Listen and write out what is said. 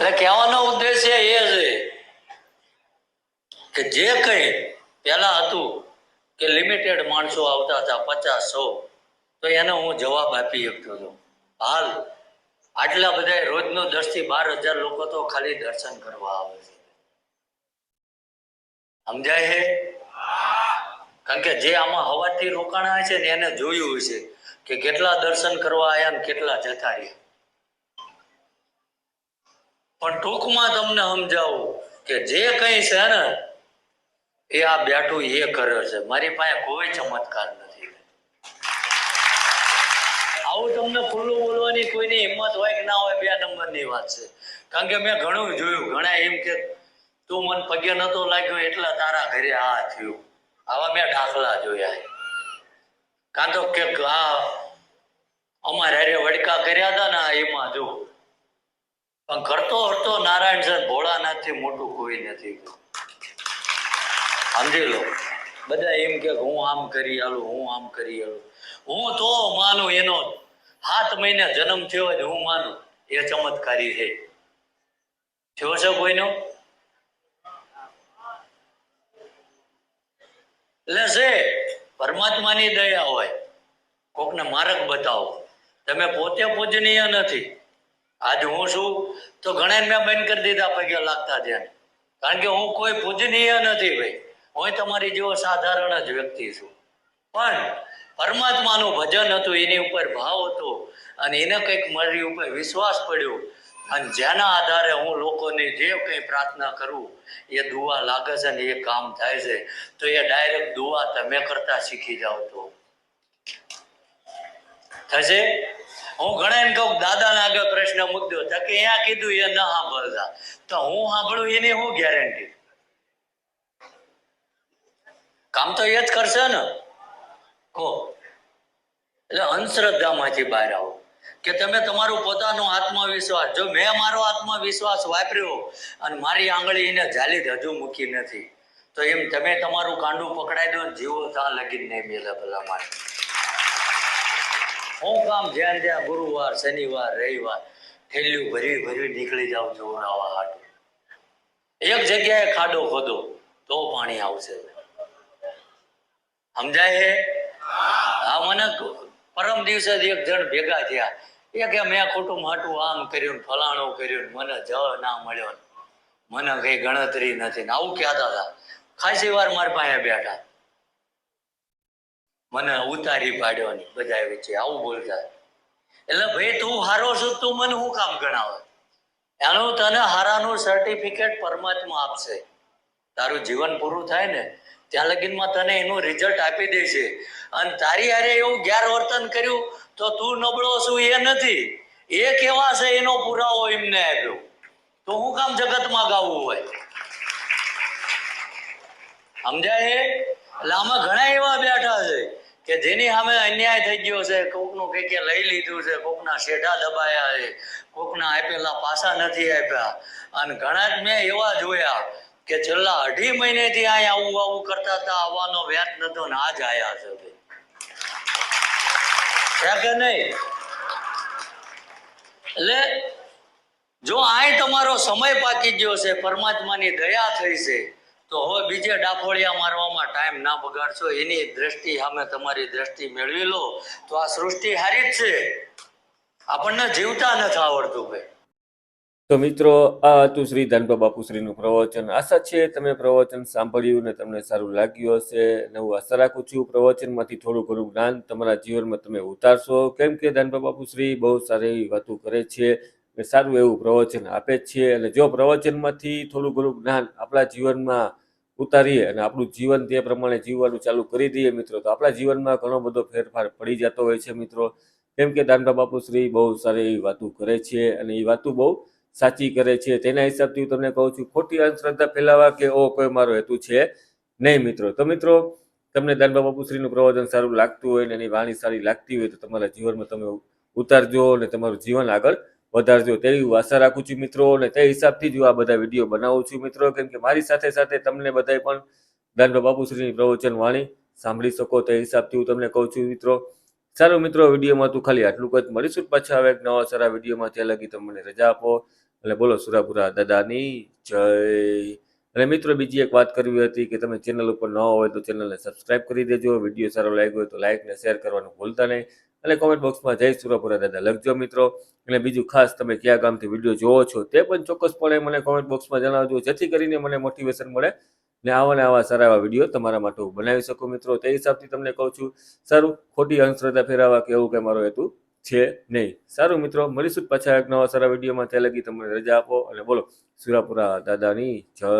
એટલે કહેવાનો ઉદ્દેશ્ય એ છે કે જે કંઈ પહેલા હતું કે લિમિટેડ માણસો આવતા હતા, પચાસ સો, તો એને હું જવાબ આપી શકતો હતો. હાલ આટલા બધા રોજનો દસથી બાર હજાર લોકો તો ખાલી દર્શન કરવા આવે છે. સમજાય છે? કારણ કે જે આમાં હવાથી રોકાણા છે ને એને જોયું છે કે કેટલા દર્શન કરવા આવ્યા ને કેટલા જતા રહ્યા. પણ ટૂંકમાં તમને સમજાવું કે જે કંઈ છે ને, એ આ બેઠું એ કરે છે. મારી પાસે કોઈ ચમત્કાર નથી. આવું તમને ખુલ્લું બોલવાની કોઈની હિંમત હોય કે ના હોય, બે નંબરની વાત છે. કારણ કે મેં ઘણું જોયું, ઘણા એમ કે, તું મને પગે નતો લાગ્યો, એટલે તારા ઘરે આ થયું. આવા મેં દાખલા જોયા. કાં તો કે આ અમારે હારે વડકા કર્યા હતા ને એમાં, જો. પણ કરતો હરતો નારાયણ સર ભોળાનાથથી મોટું કોઈ નથી. સમજી લો. બધા એમ કે હું આમ કરી આલું, હું આમ કરી આલું. હું તો માનું એનો સાત મહિને જન્મ થયો જ હું માનું, એ ચમત્કારી છે. થયો છે કોઈનો? એટલે છે, પરમાત્માની દયા હોય. કોકને માર્ગ બતાવો. તમે પોતે પૂજનીય નથી. આજ હું છું, તો ઘણા મેં બંધ કરી દીધા પગે લાગતા ધ્યાન. કારણ કે હું કોઈ પૂજનીય નથી ભાઈ. હું તમારી જેવો સાધારણ જ વ્યક્તિ છું. પણ પરમાત્માનું ભજન હતું, એની ઉપર ભાવ હતો અને એને કંઈક મારી ઉપર વિશ્વાસ પડ્યો. અને જેના આધારે હું લોકોની જે કંઈ પ્રાર્થના કરું, એ દુવા લાગે છે ને એ કામ થાય છે. તો એ ડાયરેક્ટ દુવા તમે કરતા શીખી જાઓ તો. થશે? હું ઘણા કહું, દાદાના આગળ પ્રશ્ન મૂક્યો તો કે અહીંયા કીધું એ ન સાંભળતા. તો હું સાંભળું એની હું ગેરંટી કામ તો એ જ કરશે ને. કહો. એટલે અંધશ્રદ્ધામાંથી બહાર આવો. કે તમે તમારું પોતાનો આત્મવિશ્વાસ, જો મેં મારો આત્મવિશ્વાસ વાપર્યો અને મારી આંગળી એને જાલી હજુ મૂકી નથી, તો એમ તમે તમારું કાંડું પકડાઈ દો જીવો ત્યાં લગીન નહીં મેલે ભલા માટે હું કામ જ્યાં જ્યાં ગુરુવાર, શનિવાર, રવિવાર, થેલીઓ ભરી ભરી નીકળી જાઉં જોવડાવવા હાટું. એક જગ્યાએ ખાડો ખોદો, તો પાણી આવશે. સમજાય હે? હા મને પરમ દિવસે જ એક જણ ભેગા થયા. એ કે મેં કુટુંબ માટું આમ કર્યું ફલાણું કર્યું મને જ ના મળ્યો મને કઈ ગણતરી નથી ને આવું કહેતા હતા. ખાસી વાર મારી પાસે બેઠા. મને ઉતારી પાડ્યો ને બધા વચ્ચે આવું બોલતા. એટલે ભાઈ તું હારો છું તું મને શું કામ ગણાવે? એનું તને હારાનું સર્ટિફિકેટ પરમાત્મા આપશે. તારું જીવન પૂરું થાય ને, ત્યાં લગીનમાં તને એનું રિઝલ્ટ આપી દેશે. અને તારી હારે એવું ગેરવર્તન કર્યું તો તું નબળો છું એ નથી. એ કેવા છે એનો પુરાવો એમને આપ્યો. તો હું કામ જગતમાં ગાવું હોય? સમજાય? એટલે આમાં ઘણા એવા બેઠા છે. કે જેની સામે અન્યાય થઈ ગયો છે, કોકનું કઈ કે લઈ લીધું છે, કોકના શેઢા દબાયા છે, કોકના આપેલા પાસા નથી આપ્યા અને ઘણા જ મેં એવા જોયા કે છેલ્લા અઢી મહિનેથી અહીંયા આવું આવું કરતા હતા, આવવાનો વ્યાજ નતો ને આજ આયા છે. છે કે નહીં એટલે જો આય તમારો સમય પાકી ગયો છે, પરમાત્માની દયા થઈ છે તો હવે બીજે ડાફોળિયા મારવામાં ટાઈમ ના બગાડશો, એની દ્રષ્ટિ સામે તમારી દ્રષ્ટિ મેળવી લો. તો આ સૃષ્ટિ હારી જ છે. આપણને જીવતા નથી આવડતું ભાઈ. તો મિત્રો, આ હતું શ્રી ધાનબા બાપુશ્રીનું પ્રવચન. આશા છે તમે પ્રવચન સાંભળ્યું ને તમને સારું લાગ્યું હશે ને હું આશા રાખું છું પ્રવચનમાંથી થોડું ઘણું જ્ઞાન તમારા જીવનમાં તમે ઉતારશો. કેમ કે ધાનબા બાપુશ્રી બહુ સારી વાતો કરે છે ને સારું એવું પ્રવચન આપે છે. અને જો પ્રવચનમાંથી થોડું ઘણું જ્ઞાન આપણા જીવનમાં ઉતારીએ અને આપણું જીવન તે પ્રમાણે જીવવાનું ચાલુ કરી દઈએ મિત્રો. તો આપણા જીવનમાં ઘણો બધો ફેરફાર પડી જતો હોય છે મિત્રો. કેમ કે દામદા બાપુ શ્રી બહુ સારી એવી વાતો કરે છે અને એ વાતો બહુ સાચી કરે છે. તેના હિસાબથી હું તમને કહું છું, ખોટી અંધશ્રદ્ધા ફેલાવા કે ઓ કોઈ મારો હેતુ છે નહીં મિત્રો. તો મિત્રો, તમને દાનબા બાપુશ્રીનું પ્રવચન સારું લાગતું હોય ને એની વાણી સારી લાગતી હોય તો તમારા જીવનમાં તમે ઉતારજો અને તમારું જીવન આગળ વધારજો તેવી આશા રાખું છું મિત્રો અને તે હિસાબથી જ હું આ બધા વીડિયો બનાવું છું મિત્રો. કેમ કે મારી સાથે સાથે તમને બધાય પણ દાનબા બાપુશ્રીની પ્રવચન વાણી સાંભળી શકો તે હિસાબથી હું તમને કહું છું મિત્રો. સારું મિત્રો વિડીયોમાં તું ખાલી આટલું જ. મળીશું પાછા આવે એક નવા સારા વિડીયોમાં. ત્યાં લગી તમને રજા આપો. એટલે બોલો સુરાપુરા દાદાની જય. અને મિત્રો, બીજી એક વાત કરવી હતી કે તમે ચેનલ ઉપર ન હોય તો ચેનલને સબસ્ક્રાઇબ કરી દેજો. વીડિયો સારો લાગ્યો હોય તો લાઇકને શેર કરવાનું ભૂલતા નહીં. અને કોમેન્ટ બોક્સમાં જય સુરાપુરા દાદા લખજો મિત્રો. અને બીજું ખાસ તમે કયા ગામથી વીડિયો જોવો છો તે પણ ચોક્કસપણે મને કોમેન્ટ બોક્સમાં જણાવજો. જેથી કરીને મને મોટિવેશન મળે ને આવા ને આવા સારા એવા વીડિયો તમારા માટે હું બનાવી શકું મિત્રો. તે હિસાબથી તમને કહું છું, સારું, ખોટી અંધશ્રદ્ધા ફેરાવા કે એવું કે મારો હેતુ છે નહીં. સારું મિત્રો, મળીશું પાછા એક નવા સારા વિડીયોમાં. ત્યાં લગી તમને રજા આપો અને બોલો, સુરાપુરા દાદાની જય.